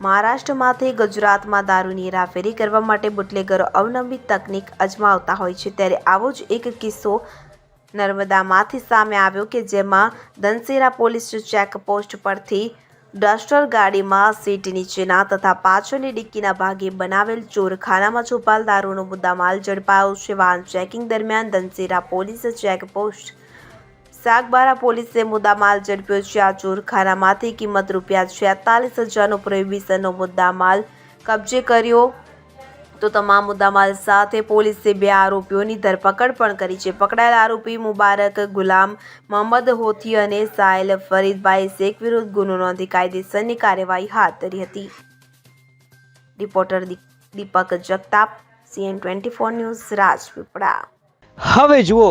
મહારાષ્ટ્રમાંથી ગુજરાતમાં દારૂની હેરાફેરી કરવા માટે બુટલેગરો અવનવી તકનીક અજમાવતા હોય છે. ત્યારે આવો જ એક કિસ્સો નર્મદામાંથી સામે આવ્યો કે જેમાં ધનસેરા પોલીસ ચેકપોસ્ટ પરથી ડસ્ટર ગાડીમાં સીટ નીચેના તથા પાછળની ડિક્કીના ભાગે બનાવેલ ચોરખાનામાં છુપાલ દારૂનો મુદ્દામાલ ઝડપાયો છે. વાહન ચેકિંગ દરમિયાન ધનસેરા પોલીસ ચેકપોસ્ટ સાગબારા પોલીસે મુદ્દામાલ ઝડપ્યો છે. આ ચોરખાનામાંથી કિંમત રૂપિયા છેતાલીસ હજારનો પ્રોહિબિશનનો મુદ્દામાલ કબજે કર્યો. તો તમામ મુદ્દામાલ સાથે પોલીસે બે આરોપીઓની ધરપકડ પણ કરી છે. પકડાયેલ આરોપી મુબારક ગુલામ મોહમ્મદ હોથી અને સાહેલ ફરીદભાઈ શેખ વિરુદ્ધ ગુનો નોંધી કાયદેસરની કાર્યવાહી હાથ ધરી હતી. Reporter Deepak Jagtap, CN twenty four news, Rajpipla. હવે જુઓ